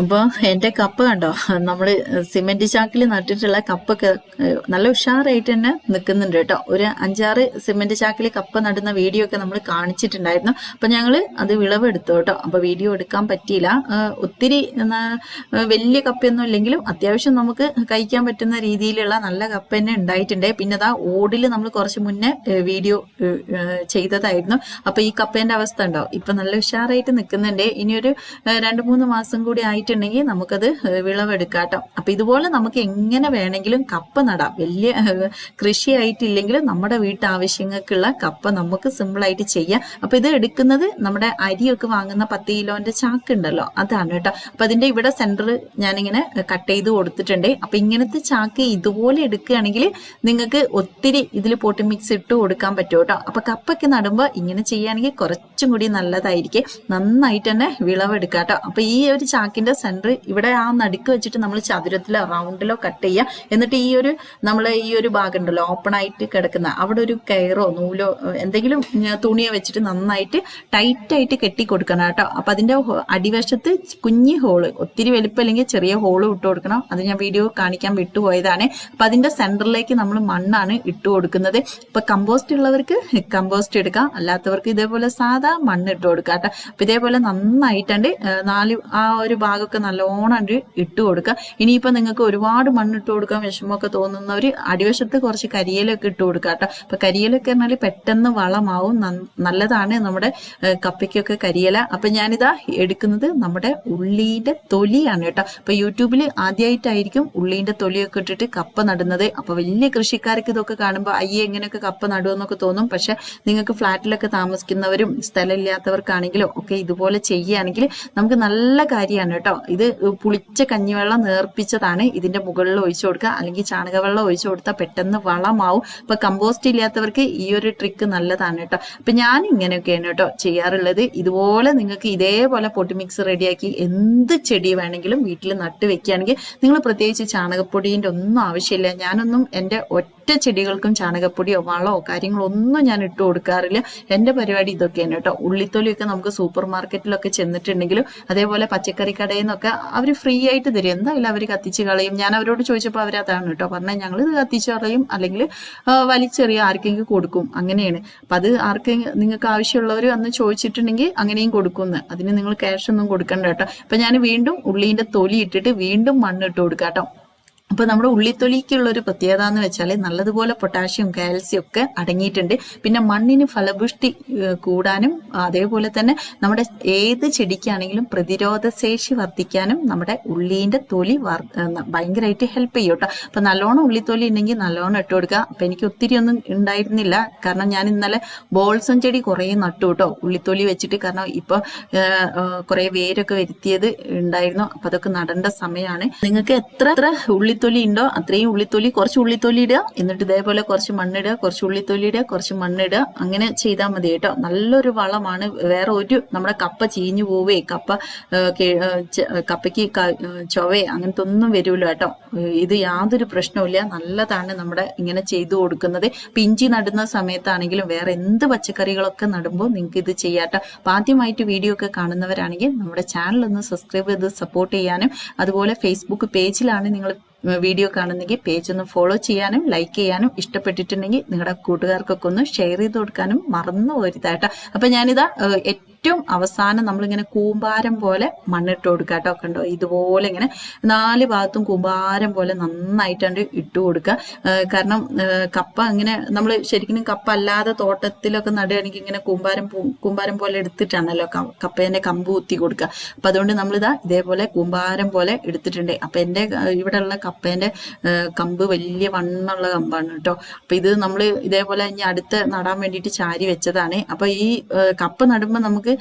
അപ്പോൾ എന്റെ കപ്പ് കണ്ടോ? നമ്മൾ സിമെന്റ് ചാക്കിൽ നട്ടിട്ടുള്ള കപ്പ് നല്ല ഉഷാറായിട്ട് തന്നെ നിൽക്കുന്നുണ്ട് കേട്ടോ. ഒരു അഞ്ചാറ് സിമെന്റ് ചാക്കിൽ കപ്പ് നടുന്ന വീഡിയോ ഒക്കെ നമ്മൾ കാണിച്ചിട്ടുണ്ടായിരുന്നു. അപ്പം ഞങ്ങൾ അത് വിളവെടുത്തു കേട്ടോ. അപ്പോൾ വീഡിയോ എടുക്കാൻ പറ്റിയില്ല. ഒത്തിരി വലിയ കപ്പയൊന്നും ഇല്ലെങ്കിലും അത്യാവശ്യം നമുക്ക് കഴിക്കാൻ പറ്റുന്ന രീതിയിലുള്ള നല്ല കപ്പ തന്നെ ഉണ്ടായിട്ടുണ്ട്. പിന്നെ അതാ ഓടിൽ നമ്മൾ കുറച്ച് മുന്നേ വീഡിയോ ചെയ്തതായിരുന്നു. അപ്പോൾ ഈ കപ്പേന്റെ അവസ്ഥ ഉണ്ടോ? ഇപ്പൊ നല്ല ഉഷാറായിട്ട് നിൽക്കുന്നുണ്ട് ഇനിയൊരു രണ്ടു മൂന്ന് മാസം കൂടി ആയിട്ടുണ്ടെങ്കിൽ നമുക്കത് വിളവെടുക്കാട്ടോ. അപ്പൊ ഇതുപോലെ നമുക്ക് എങ്ങനെ വേണമെങ്കിലും കപ്പ നടാം. വലിയ കൃഷി കൃഷിയായിട്ടില്ലെങ്കിലും നമ്മുടെ വീട്ടാവശ്യങ്ങൾക്കുള്ള കപ്പ നമുക്ക് സിമ്പിളായിട്ട് ചെയ്യാം. അപ്പൊ ഇത് എടുക്കുന്നത് നമ്മുടെ അരിയൊക്കെ വാങ്ങുന്ന പത്ത് കിലോന്റെ ചാക്ക് ഉണ്ടല്ലോ അതാണ് കേട്ടോ. അപ്പൊ അതിന്റെ ഇവിടെ സെന്റർ ഞാനിങ്ങനെ കട്ട് ചെയ്ത് കൊടുത്തിട്ടുണ്ട്. അപ്പൊ ഇങ്ങനത്തെ ചാക്ക് ഇതുപോലെ എടുക്കുകയാണെങ്കിൽ നിങ്ങൾക്ക് ഒത്തിരി ഇതിൽ പോട്ടി മിക്സ് ഇട്ട് കൊടുക്കാൻ പറ്റും കേട്ടോ. അപ്പൊ കപ്പൊക്കെ നടുമ്പോൾ ഇങ്ങനെ ചെയ്യുകയാണെങ്കിൽ കുറച്ചും കൂടി നല്ലതായിരിക്കും. നന്നായിട്ട് തന്നെ വിളവെടുക്കാം കേട്ടോ. അപ്പൊ ഈ ഒരു ചാക്കിന്റെ സെന്റർ ഇവിടെ ആ നടുക്ക് വെച്ചിട്ട് നമ്മൾ ചതുരത്തിലോ റൗണ്ടിലോ കട്ട് ചെയ്യുക എന്നിട്ട് ഈ ഒരു നമ്മൾ ഈ ഒരു ഭാഗം ഉണ്ടല്ലോ ഓപ്പൺ ആയിട്ട് കിടക്കുന്ന അവിടെ ഒരു കയറോ നൂലോ എന്തെങ്കിലും തുണിയോ വെച്ചിട്ട് നന്നായിട്ട് ടൈറ്റ് ആയിട്ട് കെട്ടി കൊടുക്കണം കേട്ടോ. അപ്പൊ അതിന്റെ ഹോ- അടിവശത്ത് കുഞ്ഞി ഹോൾ ഒത്തിരി വലിപ്പം അല്ലെങ്കിൽ ചെറിയ ഹോൾ ഇട്ട് കൊടുക്കണം. അത് ഞാൻ വീഡിയോ കാണിക്കാൻ വിട്ടുപോയതാണ്. അപ്പൊ അതിന്റെ സെന്ററിലേക്ക് നമ്മൾ മണ്ണാണ് ഇട്ട് കൊടുക്കുന്നത്. ഇപ്പൊ കമ്പോസ്റ്റ് ഉള്ളവർക്ക് കമ്പോസ്റ്റ് എടുക്കാം. അല്ലാത്തവർക്ക് ഇതേപോലെ സാധാ മണ്ണ് ഇട്ട് കൊടുക്കാം കേട്ടോ. ഇതേപോലെ നന്നായിട്ടുണ്ട്. നാല് ആ ഒരു ഭാഗമൊക്കെ നല്ലോണം ഇട്ട് കൊടുക്കുക. ഇനിയിപ്പോൾ നിങ്ങൾക്ക് ഒരുപാട് മണ്ണ് ഇട്ട് കൊടുക്കാൻ വിഷമമൊക്കെ തോന്നുന്നവർ അടിവശത്ത് കുറച്ച് കരിയിലൊക്കെ ഇട്ട് കൊടുക്കുക കേട്ടോ. അപ്പം കരിയിലൊക്കെ പറഞ്ഞാൽ പെട്ടെന്ന് വളമാവും നല്ലതാണ് നമ്മുടെ കപ്പയ്ക്കൊക്കെ കരിയില. അപ്പം ഞാനിതാ എടുക്കുന്നത് നമ്മുടെ ഉള്ളീന്റെ തൊലിയാണ് കേട്ടോ. അപ്പം യൂട്യൂബിൽ ആദ്യമായിട്ടായിരിക്കും ഉള്ളീന്റെ തൊലിയൊക്കെ ഇട്ടിട്ട് കപ്പ നടുന്നത്. അപ്പോൾ വലിയ കൃഷിക്കാർക്ക് ഇതൊക്കെ കാണുമ്പോൾ അയ്യേ എങ്ങനെയൊക്കെ കപ്പ നടുമെന്നൊക്കെ തോന്നും. പക്ഷെ നിങ്ങൾക്ക് ഫ്ലാറ്റിലൊക്കെ താമസിക്കുന്നവരും സ്ഥലമില്ലാത്തവർക്കാണെങ്കിലും ഒക്കെ ഇതുപോലെ ചെയ്യുകയാണെങ്കിൽ നമുക്ക് നല്ല കാര്യമാണ് കേട്ടോ. ഇത് പുളിച്ച കഞ്ഞിവെള്ളം നേർപ്പിച്ചതാണ്. ഇതിന്റെ മുകളിൽ ഒഴിച്ചു കൊടുക്കുക. അല്ലെങ്കിൽ ചാണകവെള്ളം ഒഴിച്ചു കൊടുത്താൽ പെട്ടെന്ന് വളമാവും. അപ്പൊ കമ്പോസ്റ്റ് ഇല്ലാത്തവർക്ക് ഈ ഒരു ട്രിക്ക് നല്ലതാണ് കേട്ടോ. അപ്പൊ ഞാൻ ഇങ്ങനെയൊക്കെയാണ് കേട്ടോ ചെയ്യാറുള്ളത്. ഇതുപോലെ നിങ്ങൾക്ക് ഇതേപോലെ പൊട്ടി മിക്സ് റെഡിയാക്കി എന്ത് ചെടി വേണമെങ്കിലും വീട്ടിൽ നട്ട് വെക്കുകയാണെങ്കിൽ നിങ്ങൾ പ്രത്യേകിച്ച് ചാണകപ്പൊടിന്റെ ഒന്നും ആവശ്യമില്ല. ഞാനൊന്നും എന്റെ ഒറ്റ ചെടികൾക്കും ചാണകപ്പൊടിയോ വളമോ കാര്യങ്ങളോ ഒന്നും ഞാൻ ഇട്ട് കൊടുക്കാറില്ല. എന്റെ പരിപാടി ഇതൊക്കെയാണ് കേട്ടോ. ഉള്ളിത്തൊലിയൊക്കെ നമുക്ക് സൂപ്പർ മാർക്കറ്റിലൊക്കെ ചെന്നിട്ടുണ്ടെങ്കിലും അതേപോലെ പച്ചക്കറി കടയിൽ നിന്നൊക്കെ അവർ ഫ്രീ ആയിട്ട് തരും. എന്തായാലും അവർ കത്തിച്ച് കളയും. ഞാൻ അവരോട് ചോദിച്ചപ്പോൾ അവർ അതാണ് കേട്ടോ പറഞ്ഞാൽ ഞങ്ങൾ ഇത് കത്തിച്ച് കളയും. അല്ലെങ്കിൽ വലിച്ചെറിയ ആർക്കെങ്കിലും കൊടുക്കും. അങ്ങനെയാണ്. അപ്പം അത് ആർക്കെങ്കിലും നിങ്ങൾക്ക് ആവശ്യമുള്ളവർ അന്ന് ചോദിച്ചിട്ടുണ്ടെങ്കിൽ അങ്ങനെയും കൊടുക്കുമെന്ന് അതിന് നിങ്ങൾ ക്യാഷ് ഒന്നും കൊടുക്കണ്ട കേട്ടോ. അപ്പം ഞാൻ വീണ്ടും ഉള്ളീന്റെ തൊലി ഇട്ടിട്ട് വീണ്ടും മണ്ണിട്ട് കൊടുക്കാം കേട്ടോ അപ്പൊ നമ്മുടെ ഉള്ളിത്തൊലിക്കുള്ള ഒരു പ്രത്യേകത എന്ന് വെച്ചാൽ നല്ലതുപോലെ പൊട്ടാഷ്യം കാൽസ്യം ഒക്കെ അടങ്ങിയിട്ടുണ്ട്. പിന്നെ മണ്ണിന് ഫലപുഷ്ടി കൂടാനും അതേപോലെ തന്നെ നമ്മുടെ ഏത് ചെടിക്കാണെങ്കിലും പ്രതിരോധ ശേഷി വർദ്ധിക്കാനും നമ്മുടെ ഉള്ളീന്റെ തൊലി ഭയങ്കരമായിട്ട് ഹെൽപ്പ് ചെയ്യും കേട്ടോ. അപ്പൊ നല്ലോണം ഉള്ളിത്തൊലി ഉണ്ടെങ്കിൽ നല്ലോണം ഇട്ട് കൊടുക്കുക അപ്പൊ എനിക്ക് ഒത്തിരി ഒന്നും ഉണ്ടായിരുന്നില്ല കാരണം ഞാൻ ഇന്നലെ ബോൾസം ചെടി കുറേ നട്ടു കേട്ടോ. ഉള്ളിത്തൊലി വെച്ചിട്ട് കാരണം ഇപ്പൊ കുറേ വേരൊക്കെ വരുത്തിയത് ഉണ്ടായിരുന്നു അപ്പൊ അതൊക്കെ നടേണ്ട സമയമാണ് നിങ്ങൾക്ക് എത്ര എത്ര ഉള്ളിത്തൊലി ഉണ്ടോ? അത്രയും ഉള്ളിത്തൊലി കുറച്ച് ഉള്ളിത്തൊലി ഇടുക. എന്നിട്ട് ഇതേപോലെ കുറച്ച് മണ്ണിടുക കുറച്ച് ഉള്ളിത്തൊലി ഇടുക കുറച്ച് മണ്ണിടുക. അങ്ങനെ ചെയ്താൽ മതി കേട്ടോ. നല്ലൊരു വളമാണ്. വേറെ ഒരു നമ്മുടെ കപ്പ ചീഞ്ഞു പോവേ കപ്പ കപ്പയ്ക്ക് ചൊവേ അങ്ങനത്തെ ഒന്നും വരുമല്ലോ കേട്ടോ. ഇത് യാതൊരു പ്രശ്നവുമില്ല നല്ലതാണ് നമ്മുടെ ഇങ്ങനെ ചെയ്തു കൊടുക്കുന്നത്. പിഞ്ചി നടുന്ന സമയത്താണെങ്കിലും വേറെ എന്ത് പച്ചക്കറികളൊക്കെ നടുമ്പോൾ നിങ്ങൾക്ക് ഇത് ചെയ്യാട്ടോ അപ്പൊ ആദ്യമായിട്ട് വീഡിയോ ഒക്കെ കാണുന്നവരാണെങ്കിൽ നമ്മുടെ ചാനൽ ഒന്ന് സബ്സ്ക്രൈബ് ചെയ്ത് സപ്പോർട്ട് ചെയ്യാനും അതുപോലെ ഫേസ്ബുക്ക് പേജിലാണ് നിങ്ങൾ വീഡിയോ കാണുന്നെങ്കിൽ പേജ് ഒന്ന് ഫോളോ ചെയ്യാനും ലൈക്ക് ചെയ്യാനും ഇഷ്ടപ്പെട്ടിട്ടുണ്ടെങ്കിൽ നിങ്ങളുടെ കൂട്ടുകാർക്കൊക്കെ ഒന്ന് ഷെയർ ചെയ്ത് കൊടുക്കാനും മറന്നു പോരുതാട്ടോ അപ്പൊ ഞാനിതാ ഏറ്റവും അവസാനം നമ്മളിങ്ങനെ കൂമ്പാരം പോലെ മണ്ണിട്ട് കൊടുക്കുക കേട്ടോ. കണ്ടോ? ഇതുപോലെ ഇങ്ങനെ നാല് ഭാഗത്തും കൂമ്പാരം പോലെ നന്നായിട്ടുണ്ട് ഇട്ട് കൊടുക്കുക. കാരണം കപ്പ ഇങ്ങനെ നമ്മൾ ശരിക്കും കപ്പ അല്ലാതെ തോട്ടത്തിലൊക്കെ നടുകയാണെങ്കിൽ ഇങ്ങനെ കൂമ്പാരം കൂമ്പാരം പോലെ എടുത്തിട്ടാണല്ലോ കപ്പേന്റെ കമ്പ് കുത്തി കൊടുക്കുക. അപ്പൊ അതുകൊണ്ട് നമ്മളിതാ ഇതേപോലെ കൂമ്പാരം പോലെ എടുത്തിട്ടുണ്ട്. അപ്പൊ എന്റെ ഇവിടെ ഉള്ള കപ്പേന്റെ കമ്പ് വലിയ വണ്ണുള്ള കമ്പാണ് കേട്ടോ. അപ്പൊ ഇത് നമ്മൾ ഇതേപോലെ ഇനി അടുത്ത് നടാൻ വേണ്ടിയിട്ട് ചാരി വെച്ചതാണ്. അപ്പൊ ഈ കപ്പ നടുമ്പോൾ നമുക്ക്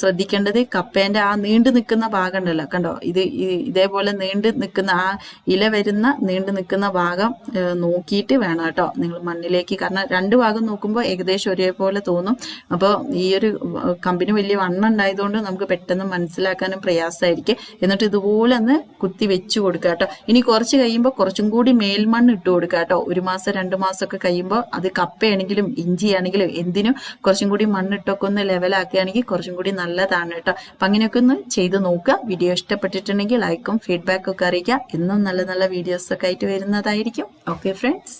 ശ്രദ്ധിക്കേണ്ടത് കപ്പേന്റെ ആ നീണ്ടു നിൽക്കുന്ന ഭാഗം ഉണ്ടല്ലോ കണ്ടോ? ഇത് ഇതേപോലെ നീണ്ടു നിൽക്കുന്ന ആ ഇല വരുന്ന നീണ്ടു നിൽക്കുന്ന ഭാഗം നോക്കിയിട്ട് വേണം കേട്ടോ. നിങ്ങൾ മണ്ണിലേക്ക് കാരണം രണ്ട് ഭാഗം നോക്കുമ്പോൾ ഏകദേശം ഒരേപോലെ തോന്നും. അപ്പോൾ ഈ ഒരു കമ്പിന് വലിയ വണ്ണം ഉണ്ടായതുകൊണ്ട് നമുക്ക് പെട്ടെന്ന് മനസ്സിലാക്കാനും പ്രയാസമായിരിക്കും. എന്നിട്ട് ഇതുപോലെ ഒന്ന് കുത്തി വെച്ചു കൊടുക്കുക കേട്ടോ. ഇനി കുറച്ച് കഴിയുമ്പോൾ കുറച്ചും കൂടി മേൽമണ്ണ് ഇട്ട് കൊടുക്കുക കേട്ടോ. ഒരു മാസം രണ്ട് മാസമൊക്കെ കഴിയുമ്പോൾ അത് കപ്പയാണെങ്കിലും ഇഞ്ചിയാണെങ്കിലും എന്തിനും കുറച്ചും കൂടി മണ്ണിട്ടൊക്കെ ഒന്ന് ലെവലാക്കുകയാണെങ്കിൽ കുറച്ചും കൂടി നല്ലതാണ് കേട്ടോ. അപ്പം അങ്ങനെയൊക്കെ ഒന്ന് ചെയ്ത് നോക്കുക. വീഡിയോ ഇഷ്ടപ്പെട്ടിട്ടുണ്ടെങ്കിൽ ലൈക്കും ഫീഡ്ബാക്കും ഒക്കെ അറിയിക്കുക. എന്നും നല്ല നല്ല വീഡിയോസൊക്കെ ആയിട്ട് വരുന്നതായിരിക്കും. Okay friends